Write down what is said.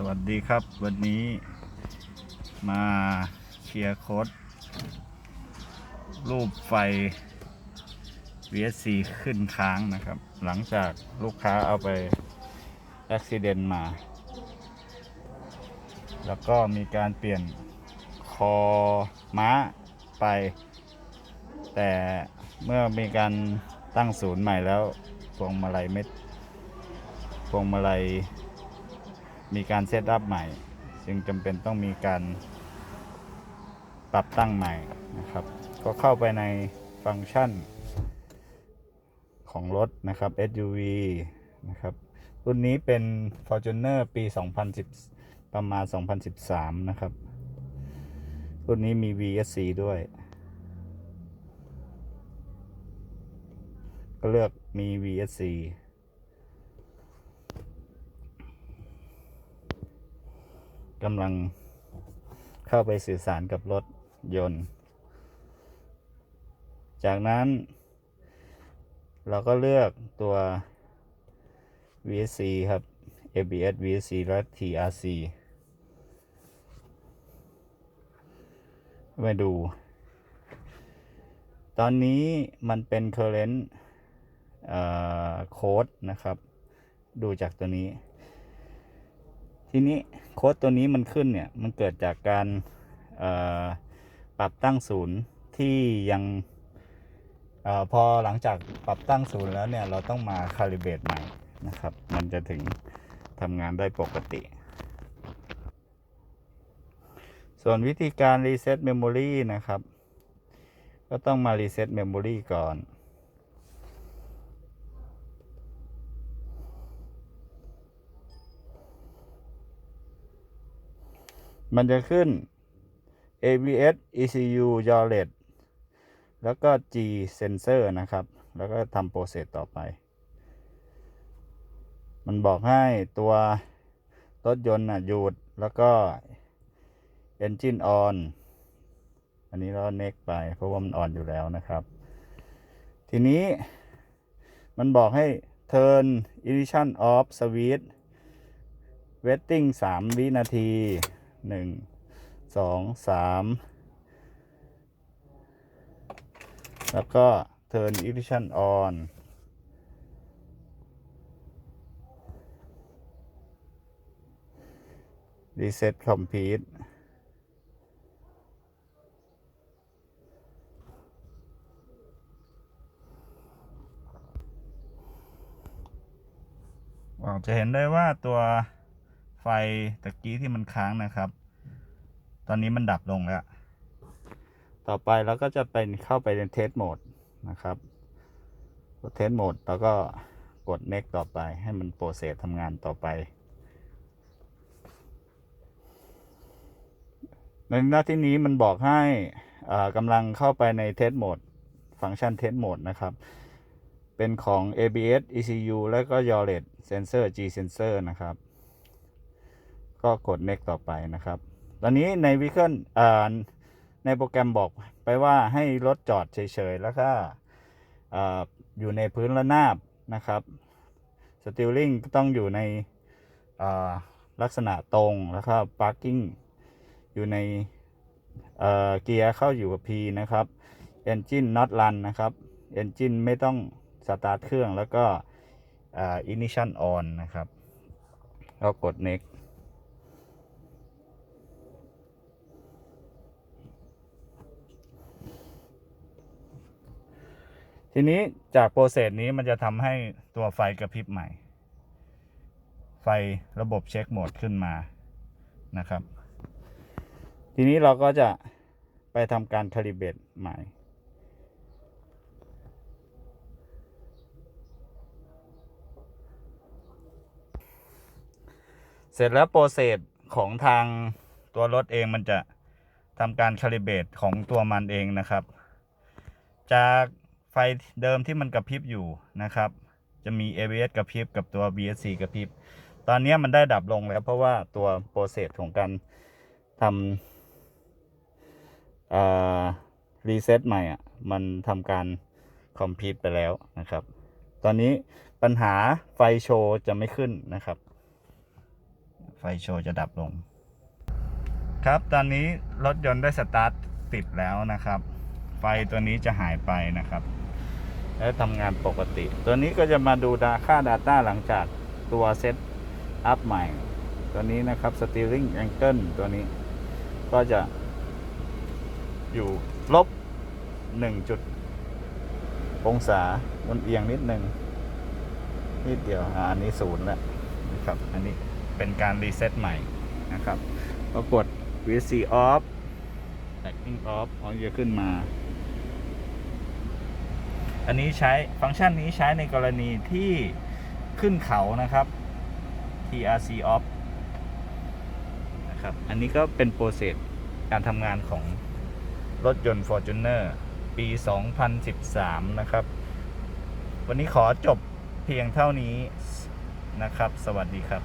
สวัสดีครับ วันนี้มาเคลียร์โค้ดรูปไฟ VSC ขึ้นค้างนะครับ หลังจากลูกค้าเอาไปอุบิเหตุมา แล้วก็มีการเปลี่ยนคอม้าไป แต่เมื่อมีการตั้งศูนย์ใหม่แล้วพวงมาลัยไม่พวงมาลัย มีการเซตอัพใหม่ จึงจำเป็นต้องมีการปรับตั้งใหม่นะครับ ก็เข้าไปในฟังก์ชันของรถนะครับ SUV นะครับ รุ่นนี้เป็น Fortuner ปี 2010 ประมาณ 2013 นะครับ รุ่นนี้มี VSC ด้วย ก็เลือกมี VSC กำลังเข้าไปสื่อสารกับรถยนต์ จากนั้น เราก็เลือกตัว VSC ครับ ABS VSC และ TRC มาดู ตอนนี้มันเป็น current โค้ดนะครับ ดูจากตัวนี้ ทีนี้โค้ดตัวนี้มันขึ้นเนี่ยมันเกิดจากการปรับตั้งศูนย์ที่ยังออพอหลังจากปรับตั้งศูนย์แล้วเนี่ยเราต้องมาคาลิเบตใหม่นะครับ มันจะถึงทำงานได้ปกติ ส่วนวิธีการรีเซ็ตเมมโมรีนะครับ ก็ต้องมารีเซ็ตเมมโมรีก่อน มันจะขึ้น ABS ECU y o l e t แล้วก็ G sensor นะครับ แล้วก็ทำโปรเซสต่อไป มันบอกให้ตัวรถยนต์หยุดแล้วก็ engine on อันนี้เราเน็กไป เพราะว่ามันอ่อนอยู่แล้วนะครับ ทีนี้มันบอกให้ turn ignition off switch waiting 3 วินาที หนึ่งสองสามแล้วก็ turn ignition on รีเซ็ต complete อ่าจะเห็นได้ว่าตัว ไฟตะกี้ที่มันค้างนะครับ ตอนนี้มันดับลงแล้ว ต่อไปเราก็จะเป็นเข้าไปในเทสโหมดนะครับเทสโหมดแล้วก็กด next ต่อไปให้มันโปรเซสทำงานต่อไป ในหน้าที่นี้มันบอกให้กำลังเข้าไปในเทสโหมดฟังก์ชันเทสโหมดนะครับ เป็นของ ABS ECU แล้วก็ y o l e t Sensor G Sensor นะครับ ก็กด next ต่อไปนะครับ ตอนนี้ในวิเคิลในโปรแกรมบอกไปว่าให้รถจอดเฉยๆ แล้วก็อ่าอยู่ในพื้นระนาบนะครับสติลลิงต้องอยู่ในลักษณะตรงแล้วก็ parking อยู่ในเกียร์เข้าอยู่กับ P นะครับ engine not run นะครับ engine ไม่ต้องสตาร์ทเครื่องแล้วก็อ่า ignition on นะครับก็กด next ทีนี้จากโปรเซสนี้มันจะทำให้ตัวไฟกระพริบใหม่ ไฟระบบเช็คโหมดขึ้นมานะครับ ทีนี้เราก็จะไปทำการคาลิเบตใหม่เสร็จแล้วโปรเซสของทางตัวรถเองมันจะทำการคาลิเบตของตัวมันเองนะครับ จาก ฟเดิมที่มันกระพริบอยู่นะครับ จะมี ABS กระพริบกับตัว BSC กระพริบ ตอนนี้มันได้ดับลงแล้วเพราะว่าตัวโปรเซสของการทำรีเซ็ตใหม่อะ มันทำการคอมพิวไปแล้วนะครับ ตอนนี้ปัญหาไฟโชว์จะไม่ขึ้นนะครับ ไฟโชว์จะดับลง ครับตอนนี้รถยนต์ได้สตาร์ทติดแล้วนะครับ ไฟตัวนี้จะหายไปนะครับ และทำงานปกติ ตัวนี้ก็จะมาดูดาค่า Data หลังจากตัวเซตอัพใหม่ ตัวนี้นะครับ Steering Angle ตัวนี้ ก็จะอยู่ลบ1จุดองศาบนเอียงนิดนึงนิดเดียวอันนี้ศูนย์แล้วนะครับ อันนี้เป็นการรีเซ็ตใหม่นะครับก็กด VC off backing off เอาจะขึ้นมา อันนี้ใช้ฟังก์ชันนี้ใช้ในกรณีที่ขึ้นเขานะครับ TRC off นะครับ อันนี้ก็เป็นโปรเซสการทำงานของรถยนต์ Fortuner ปี 2013 นะครับ วันนี้ขอจบเพียงเท่านี้นะครับ สวัสดีครับ